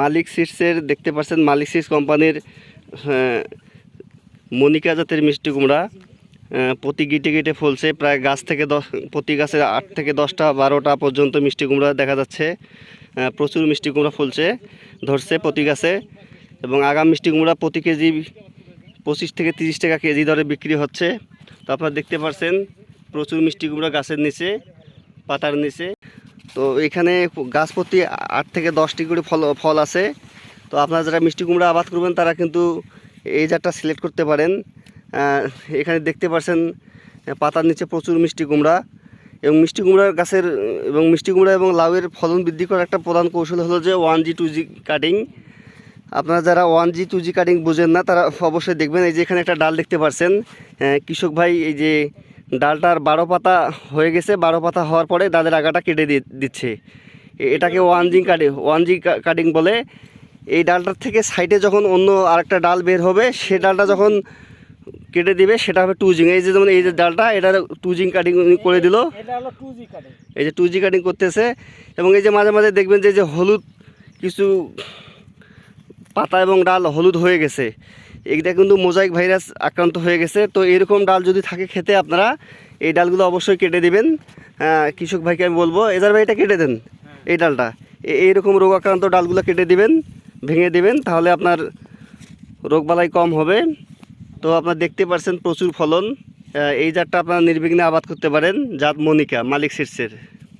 মালিক সিডসের দেখতে পাচ্ছেন মালিক সিডস কোম্পানির আহ, মনিকা জাতের মিষ্টি কুমড়া প্রতি গিটে গিটে ফলছে প্রায় গাছ থেকে দশ প্রতি গাছের আট থেকে দশটা বারোটা পর্যন্ত মিষ্টি কুমড়া দেখা যাচ্ছে। প্রচুর মিষ্টি কুমড়া ফলছে ধরছে প্রতি গাছে এবং আগাম মিষ্টি কুমড়া প্রতি কেজি পঁচিশ থেকে তিরিশ টাকা কেজি দরে বিক্রি হচ্ছে। তো আপনারা দেখতে পাচ্ছেন প্রচুর মিষ্টি কুমড়া গাছের নিচে পাতার নিচে। তো এখানে গাছ প্রতি আট থেকে দশটি করে ফল ফল আছে। তো আপনারা যারা মিষ্টি কুমড়া আবাদ করবেন, তারা কিন্তু এই জাতটা সিলেক্ট করতে পারেন। এখানে দেখতে পাচ্ছেন, পাতার নিচে প্রচুর মিষ্টি কুমড়া। এবং মিষ্টি কুমড়ার গাছের, এবং মিষ্টি কুমড়া এবং লাউয়ের ফলন বৃদ্ধি করার একটা প্রধান কৌশল হলো যে one G, two G cutting. আপনারা যারা one G, two G cutting বোঝেন না, তারা অবশ্যই দেখবেন। এই যে এখানে একটা ডাল দেখতে পাচ্ছেন। কৃষক ভাই, এই যে ডালটার বারো পাতা হয়ে গেছে বারো পাতা হওয়ার পরে ডালের আগাটা কেটে দিচ্ছে। এ- এটাকে one G cutting one G cutting বলে। এই ডালটার থেকে সাইডে যখন অন্য আরেকটা ডাল বের হবে সে ডালটা যখন কেটে দিবে সেটা হবে টু জিং এই যে যেমন এই যে ডালটা এটা টু জিং কাটিং করে দিল। এই যে টু জি কাটিং করতেছে এবং এই যে মাঝে মাঝে দেখবেন যে এই যে হলুদ কিছু পাতা এবং ডাল হলুদ হয়ে গেছে। এইটা কিন্তু মোজাইক ভাইরাস আক্রান্ত হয়ে গেছে। তো এরকম ডাল যদি থাকে খেতে আপনারা এই ডালগুলো অবশ্যই কেটে দিবেন। কৃষক ভাইকে আমি বলব এজার ভাই এটা কেটে দেন এই ডালটা। এইরকম রোগ আক্রান্ত ডালগুলো কেটে দিবেন ভেঙে দিবেন তাহলে আপনার রোগবালাই কম হবে। তো আপনার দেখতে পাচ্ছেন প্রচুর ফলন। এই জাতটা আপনারা নির্বিঘ্নে আবাদ করতে পারেন জাত মনিকা মালিক শীর্ষের।